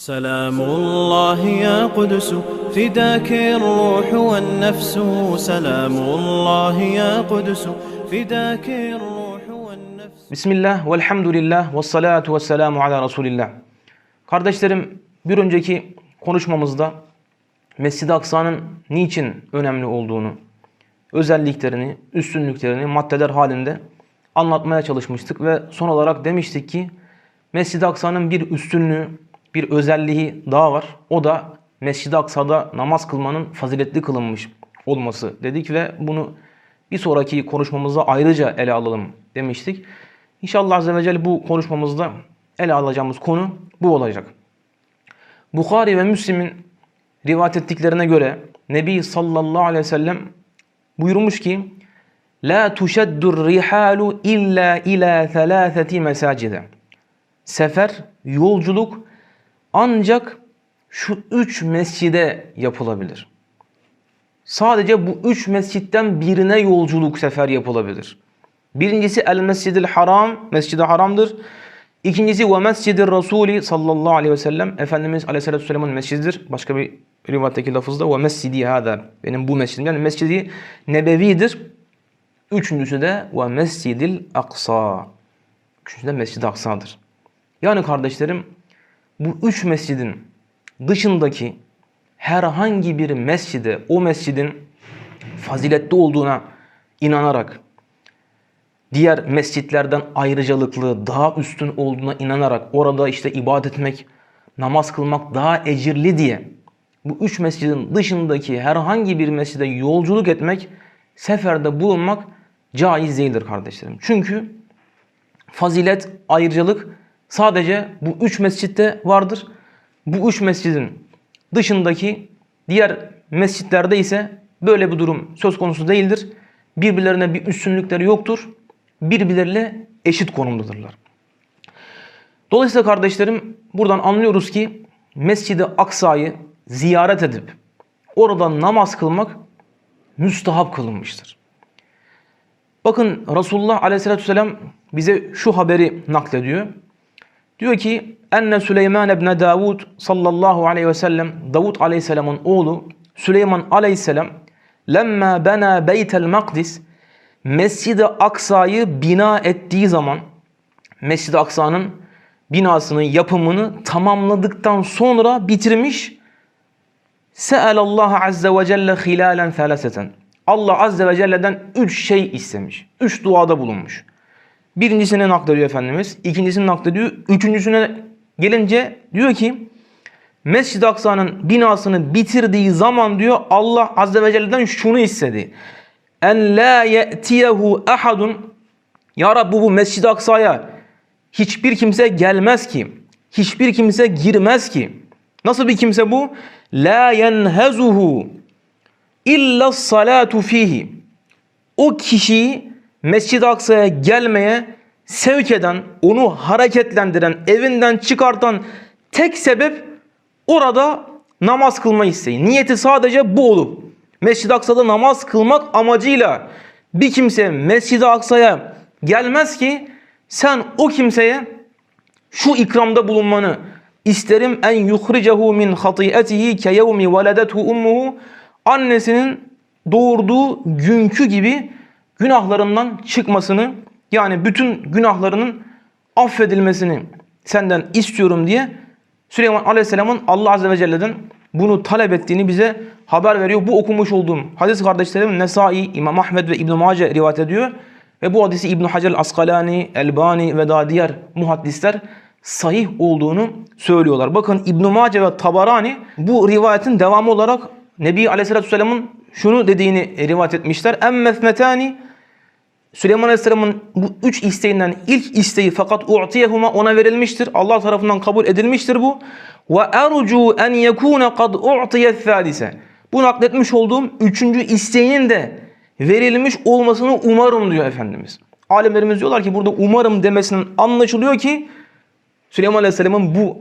سلام الله يا قدس فداك الروح والنفس سلام الله يا قدس فداك الروح والنفس Bismillah, velhamdülillah, ve salatu ve selamu ala Resulillah. Kardeşlerim, bir önceki konuşmamızda Mescid-i Aksa'nın niçin önemli olduğunu, özelliklerini, üstünlüklerini maddeler halinde anlatmaya çalışmıştık ve son olarak demiştik ki Mescid-i Aksa'nın bir üstünlüğü, bir özelliği daha var. O da Mescid-i Aksa'da namaz kılmanın faziletli kılınmış olması dedik ve bunu bir sonraki konuşmamızda ayrıca ele alalım demiştik. İnşallah Azze ve Celle bu konuşmamızda ele alacağımız konu bu olacak. Bukhari ve Müslim'in rivayet ettiklerine göre Nebi sallallahu aleyhi ve sellem buyurmuş ki La tuşeddur rihalu illa ila thalâtheti mesacide. Sefer, yolculuk ancak şu üç mescide yapılabilir. Sadece bu üç mescitten birine yolculuk sefer yapılabilir. Birincisi El Mescidil Haram, Mescid-i Haram'dır. İkincisi ve Mescid-i Rasuli sallallahu aleyhi ve sellem. Efendimiz aleyhissalatü vesselamın mescididir. Başka bir rivayetteki lafızda ve Mescidi hâdâ. Benim bu mescidim yani Mescidi Nebevi'dir. Üçüncüsü de ve Mescidil Aksa. Üçüncüsü de Mescid-i Aksa'dır. Yani kardeşlerim bu üç mescidin dışındaki herhangi bir mescide o mescidin faziletli olduğuna inanarak diğer mescitlerden ayrıcalıklı, daha üstün olduğuna inanarak orada işte ibadet etmek, namaz kılmak daha ecirli diye bu üç mescidin dışındaki herhangi bir mescide yolculuk etmek, seferde bulunmak caiz değildir kardeşlerim. Çünkü fazilet, ayrıcalık sadece bu üç mescitte vardır. Bu üç mescidin dışındaki diğer mescitlerde ise böyle bir durum söz konusu değildir. Birbirlerine bir üstünlükleri yoktur. Birbirleriyle eşit konumdadırlar. Dolayısıyla kardeşlerim buradan anlıyoruz ki Mescid-i Aksa'yı ziyaret edip orada namaz kılmak müstahap kılınmıştır. Bakın Resulullah Aleyhisselatü Vesselam bize şu haberi naklediyor. Diyor ki enne Süleyman ibn Davud sallallahu aleyhi ve sellem Davud aleyhisselamın oğlu Süleyman aleyhisselam lemma bena beytel makdis Mescid-i Aksa'yı bina ettiği zaman Mescid-i Aksa'nın binasının yapımını tamamladıktan sonra bitirmiş. Se'alallahu azze ve celle hilalen thalaseten. Allah azze ve celle'den üç şey istemiş. Üç duada bulunmuş. Birincisini naklediyor Efendimiz. ikincisini naklediyor. Üçüncüsüne gelince diyor ki Mescid-i Aksa'nın binasını bitirdiği zaman diyor Allah Azze ve Celle'den şunu istedi. En la ye'tiyehu ahadun Ya Rabbi bu Mescid-i Aksa'ya hiçbir kimse gelmez ki. Hiçbir kimse girmez ki. Nasıl bir kimse bu? La yenhezuhu illa salatu fihi. O kişiyi Mescid-i Aksa'ya gelmeye sevk eden, onu hareketlendiren, evinden çıkartan tek sebep orada namaz kılma isteği. Niyeti sadece bu olup Mescid-i Aksa'da namaz kılmak amacıyla bir kimse Mescid-i Aksa'ya gelmez ki sen o kimseye şu ikramda bulunmanı isterim en yuhricehu min hatiyetihi ke yevmi veledethu ummuhu annesinin doğurduğu günkü gibi günahlarından çıkmasını yani bütün günahlarının affedilmesini senden istiyorum diye Süleyman Aleyhisselam'ın Allah Azze ve Celle'den bunu talep ettiğini bize haber veriyor. Bu okumuş olduğum hadis kardeşlerim Nesai, İmam Ahmed ve İbn Mace rivayet ediyor. Ve bu hadisi İbn Hacer Askalani, Elbani ve daha diğer muhaddisler sahih olduğunu söylüyorlar. Bakın İbn Mace ve Tabarani bu rivayetin devamı olarak Nebi Aleyhisselatü Vesselam'ın şunu dediğini rivayet etmişler. Emmefmetani Süleyman Aleyhisselam'ın bu üç isteğinden ilk isteği fakat u'tiyehuma ona verilmiştir. Allah tarafından kabul edilmiştir bu. Ve ercu en yekune kad u'tiyet thâlise. Bu nakletmiş olduğum üçüncü isteğinin de verilmiş olmasını umarım diyor Efendimiz. Alimlerimiz diyorlar ki burada umarım demesinin anlaşılıyor ki Süleyman Aleyhisselam'ın bu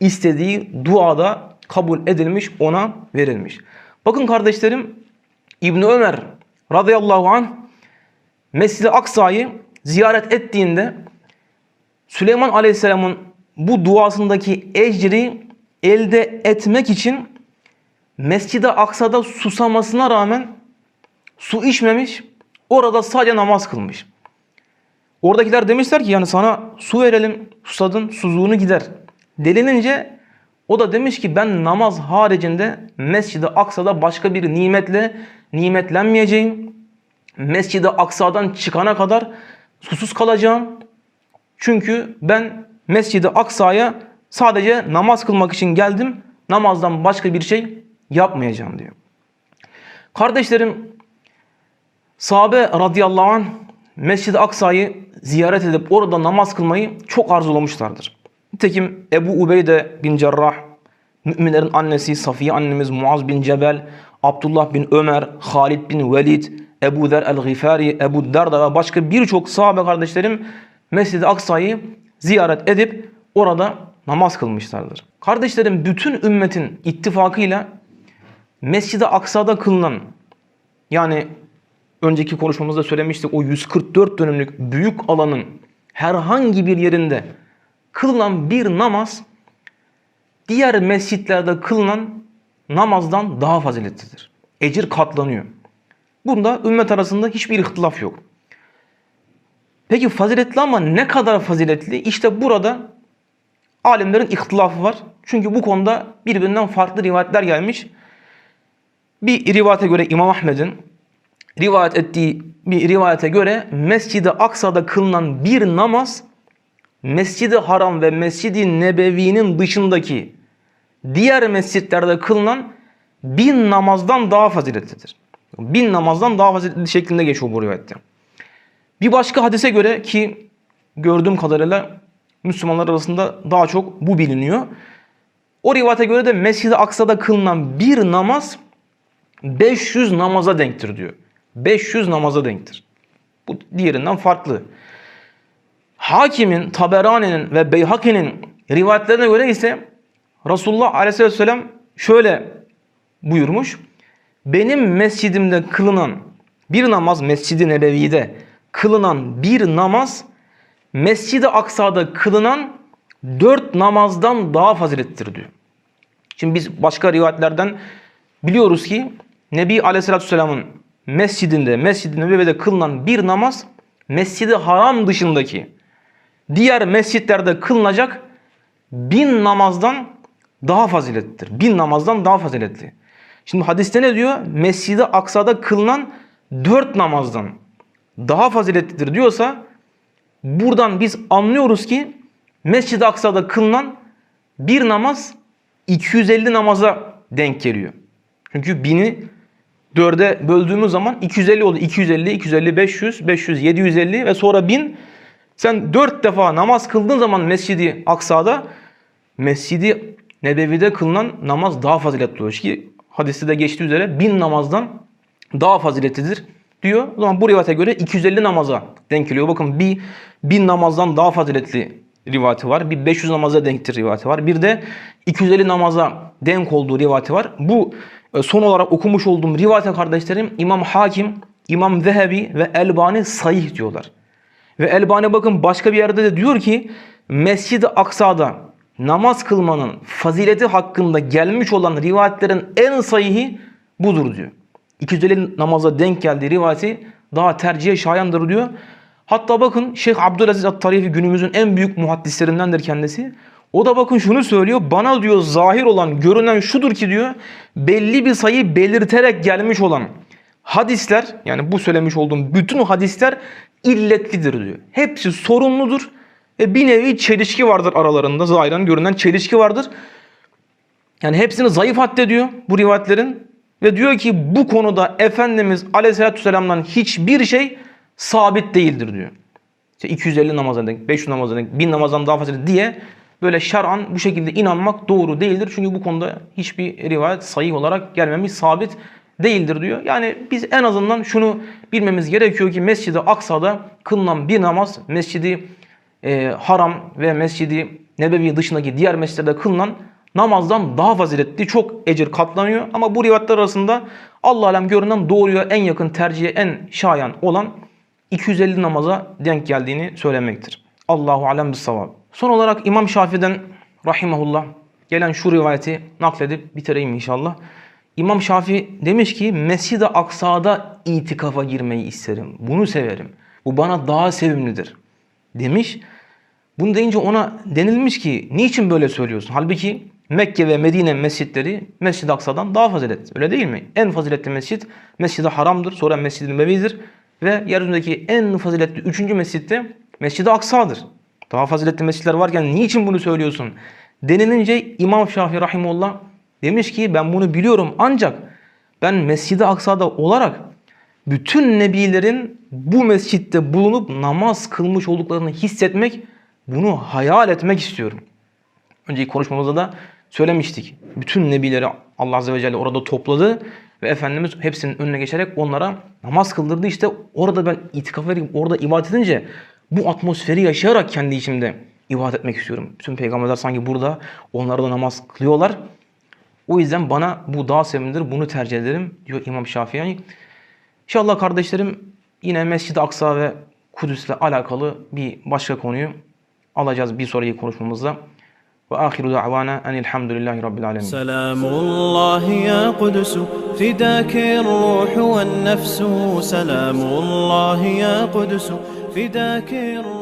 istediği duada kabul edilmiş, ona verilmiş. Bakın kardeşlerim İbni Ömer radıyallahu anh Mescid-i Aksa'yı ziyaret ettiğinde Süleyman Aleyhisselam'ın bu duasındaki ecri elde etmek için Mescid-i Aksa'da susamasına rağmen su içmemiş, orada sadece namaz kılmış. Oradakiler demişler ki yani sana su verelim, susadın, susuzluğunu gider. Delinince o da demiş ki ben namaz haricinde Mescid-i Aksa'da başka bir nimetle nimetlenmeyeceğim. Mescid-i Aksa'dan çıkana kadar susuz kalacağım. Çünkü ben Mescid-i Aksa'ya sadece namaz kılmak için geldim. Namazdan başka bir şey yapmayacağım diyor. Kardeşlerim sahabe radıyallahu anh Mescid-i Aksa'yı ziyaret edip orada namaz kılmayı çok arzulamışlardır. Nitekim Ebu Ubeyde bin Cerrah, müminlerin annesi Safiye annemiz Muaz bin Cebel, Abdullah bin Ömer, Halid bin Velid, Ebu Zer el-Gifari, Ebu Derda ve başka birçok sahabe kardeşlerim Mescid-i Aksa'yı ziyaret edip orada namaz kılmışlardır. Kardeşlerim bütün ümmetin ittifakıyla Mescid-i Aksa'da kılınan yani önceki konuşmamızda söylemiştik o 144 dönümlük büyük alanın herhangi bir yerinde kılınan bir namaz diğer mescitlerde kılınan namazdan daha faziletlidir. Ecir katlanıyor. Bunda ümmet arasında hiçbir ihtilaf yok. Peki faziletli ama ne kadar faziletli? İşte burada alimlerin ihtilafı var. Çünkü bu konuda birbirinden farklı rivayetler gelmiş. Bir rivayete göre İmam Ahmed'in rivayet ettiği bir rivayete göre Mescid-i Aksa'da kılınan bir namaz Mescid-i Haram ve Mescid-i Nebevi'nin dışındaki diğer mescitlerde kılınan bin namazdan daha faziletlidir. Bin namazdan daha faziletli şeklinde geçiyor bu rivayette. Bir başka hadise göre ki gördüğüm kadarıyla Müslümanlar arasında daha çok bu biliniyor. O rivayete göre de Mescid-i Aksa'da kılınan bir namaz 500 namaza denktir diyor. 500 namaza denktir. Bu diğerinden farklı. Hakimin, Taberani'nin ve Beyhaki'nin rivayetlerine göre ise Resulullah Aleyhisselam şöyle buyurmuş. Benim mescidimde kılınan bir namaz Mescid-i Nebevi'de kılınan bir namaz Mescid-i Aksa'da kılınan dört namazdan daha fazilettir diyor. Şimdi biz başka rivayetlerden biliyoruz ki Nebi Aleyhisselatü Vesselam'ın mescidinde, Mescid-i Nebevi'de kılınan bir namaz Mescid-i Haram dışındaki diğer mescitlerde kılınacak bin namazdan daha faziletlidir. Bin namazdan daha faziletli. Şimdi hadiste ne diyor? Mescid-i Aksa'da kılınan dört namazdan daha faziletlidir diyorsa buradan biz anlıyoruz ki Mescid-i Aksa'da kılınan bir namaz 250 namaza denk geliyor. Çünkü bini dörde böldüğümüz zaman 250 oldu. 250, 250, 500, 500, 750 ve sonra 1000. Sen dört defa namaz kıldığın zaman Mescid-i Aksa'da Mescid-i Nebevi'de kılınan namaz daha faziletli olur. Ki hadiste de geçtiği üzere bin namazdan daha faziletlidir diyor. O zaman bu rivayete göre 250 namaza denk geliyor. Bakın bir bin namazdan daha faziletli rivayeti var. Bir 500 namaza denktir rivayeti var. Bir de 250 namaza denk olduğu rivayeti var. Bu e, son olarak okumuş olduğum rivayete kardeşlerim İmam Hakim, İmam Zehebi ve Elbani sahih diyorlar. Ve Elbani bakın başka bir yerde de diyor ki Mescid-i Aksa'da namaz kılmanın fazileti hakkında gelmiş olan rivayetlerin en sahihi budur diyor. 250 namaza denk geldiği rivayeti daha tercihe şayandır diyor. Hatta bakın Şeyh Abdülaziz At-Tarifi günümüzün en büyük muhaddislerindendir kendisi. O da bakın şunu söylüyor. Bana diyor zahir olan, görünen şudur ki diyor belli bir sayı belirterek gelmiş olan hadisler yani bu söylemiş olduğum bütün hadisler illetlidir diyor. Hepsi sorunludur. E bir nevi çelişki vardır aralarında. Zahiren görünen çelişki vardır. Yani hepsini zayıf haddediyor bu rivayetlerin. Ve diyor ki bu konuda Efendimiz Aleyhisselatü Vesselam'dan hiçbir şey sabit değildir diyor. İşte 250 namaza denk, 500 namaza denk, 1000 namazdan daha fazla diye böyle şer'an bu şekilde inanmak doğru değildir. Çünkü bu konuda hiçbir rivayet sayı olarak gelmemiş, sabit değildir diyor. Yani biz en azından şunu bilmemiz gerekiyor ki Mescid-i Aksa'da kılınan bir namaz Mescid-i e, Haram ve Mescid-i Nebevi dışındaki diğer mescitlerde kılınan namazdan daha faziletli, çok ecir katlanıyor. Ama bu rivayetler arasında Allah alem görünen doğruya en yakın tercihe en şayan olan 250 namaza denk geldiğini söylemektir. Allahu alem bis savab. Son olarak İmam Şafii'den rahimahullah gelen şu rivayeti nakledip bitireyim inşallah. İmam Şafii demiş ki Mescid-i Aksa'da itikafa girmeyi isterim. Bunu severim. Bu bana daha sevimlidir. Demiş. Bunu deyince ona denilmiş ki niçin böyle söylüyorsun? Halbuki Mekke ve Medine mescitleri Mescid-i Aksa'dan daha faziletli. Öyle değil mi? En faziletli mescit Mescid-i Haram'dır. Sonra Mescid-i Nebevi'dir. Ve yeryüzündeki en faziletli üçüncü mescit de Mescid-i Aksa'dır. Daha faziletli mescitler varken niçin bunu söylüyorsun? Denilince İmam Şafii Rahimullah demiş ki ben bunu biliyorum ancak ben Mescid-i Aksa'da olarak bütün nebilerin bu mescitte bulunup namaz kılmış olduklarını hissetmek, bunu hayal etmek istiyorum. Önceki konuşmamızda da söylemiştik. Bütün nebileri Allah Azze ve Celle orada topladı ve Efendimiz hepsinin önüne geçerek onlara namaz kıldırdı. İşte orada ben itikaf verip orada ibadet edince bu atmosferi yaşayarak kendi içimde ibadet etmek istiyorum. Bütün peygamberler sanki burada onlara da namaz kılıyorlar. O yüzden bana bu daha sevimlidir. Bunu tercih ederim diyor İmam Şafii. İnşallah kardeşlerim yine Mescid-i Aksa ve Kudüs'le alakalı bir başka konuyu alacağız bir sonraki konuşmamızda. Ve ahiru da'vana enilhamdülillahi rabbil alemin. سلام الله يا قدس فداك الروح والنفس سلام الله يا قدس فداك الروح